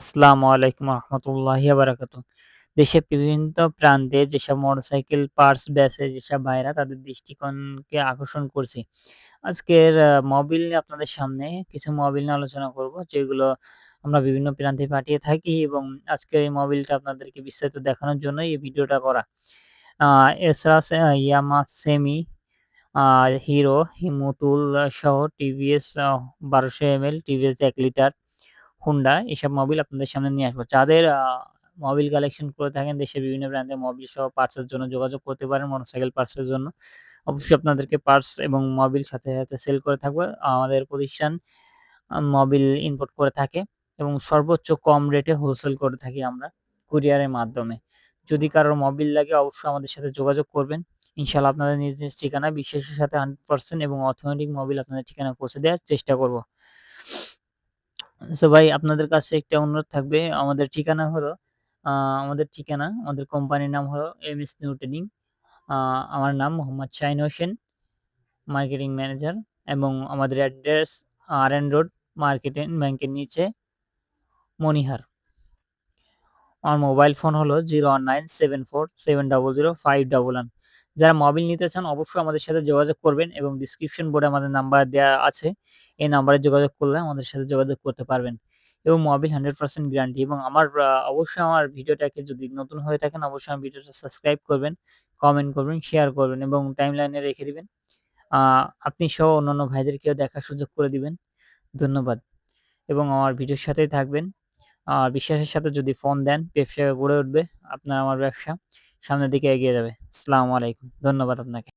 আসসালামু আলাইকুম রহমতুল্লাহি বারাকাতু। দেশের বিভিন্ন প্রান্তে যেসব মোটরসাইকেল পার্টস বেচে যেসব ভাইরা তাদের দৃষ্টিকোণকে আকর্ষণ করছি। আজকের মোবিল নিয়ে আপনাদের সামনে কিছু মোবিল নিয়ে আলোচনা করব যেগুলো আমরা বিভিন্ন প্রান্তে পাঠিয়ে থাকি এবং আজকের এই মোবিলটা আপনাদেরকে বিস্তারিত দেখানোর জন্যই এই ভিডিওটা করা। এছাড়া আছে ইয়ামাহা সেমি, হিরো, হিমোতুল সহ টিভিএস বারোশো এম এল টিভিএস এক লিটার, হুন্ডা এসব মোবিল আপনাদের সামনে নিয়ে আসব। যাদের মোবিল কালেকশন করে থাকেন দেশের বিভিন্ন ব্র্যান্ডের মোবিল সহ পার্টস এর জন্য যোগাযোগ করতে পারেন মোটরসাইকেল পার্টস এর জন্য। অবশ্যই আপনাদেরকে পার্টস এবং মোবিল সাথে, সাথে সেল করে থাকব। আমাদের প্রতিষ্ঠান মোবিল ইম্পোর্ট করে থাকে এবং সর্বোচ্চ কম রেটে হোলসেল করে থাকি আমরা কুরিয়ারের মাধ্যমে। যদি কারোর মোবিল লাগে অবশ্যই আমাদের সাথে যোগাযোগ করবেন। ইনশাআল্লাহ আপনাদের নিজ, নিজ ঠিকানায় বিশ্বাসের সাথে 100% এবং অথেন্টিক মোবিল আপনাদের ঠিকানা পৌঁছে দেওয়ার চেষ্টা করব। সো ভাই আপনাদের কাছে একটা অনুরোধ থাকবে আমাদের ঠিকানা হলো আমাদের ঠিকানা আমাদের কোম্পানির নাম হলো এমএস নিউ ট্রেডিং। আ আমার নাম মোহাম্মদ শাহিন হোসেন, মার্কেটিং ম্যানেজার এবং আমাদের অ্যাড্রেস আরএন রোড মার্কেটিং ব্যাংকের নিচে মনিহার। আমার মোবাইল ফোন হলো 01974700511 যারা মোবিল নিতে চান অবশ্যই আমাদের সাথে যোগাযোগ করবেন এবং ডিসক্রিপশন বোর্ডে আমাদের নাম্বার দেওয়া আছে। এই নাম্বারে যোগাযোগ করলে আমাদের সাথে যোগাযোগ করতে পারবেন। এবং মোবিল 100% গ্যারান্টি এবং আমার অবশ্যই আমার ভিডিওটাকে যদি নতুন হয়ে থাকেন অবশ্যই আমার ভিডিওটা সাবস্ক্রাইব করবেন, কমেন্ট করবেন, শেয়ার করবেন এবং টাইমলাইনে রেখে দিবেন। আপনি সহ অন্যান্য ভাইদেরকেও দেখার সুযোগ করে দিবেন। ধন্যবাদ এবং আমার ভিডিওর সাথেই থাকবেন। আর বিশ্বাসের সাথে যদি ফোন দেন ব্যবসা গড়ে উঠবে। আপনার আমার ব্যবসা সামনের দিকে এগিয়ে যাবে। আসসালামু আলাইকুম। ধন্যবাদ আপনাকে।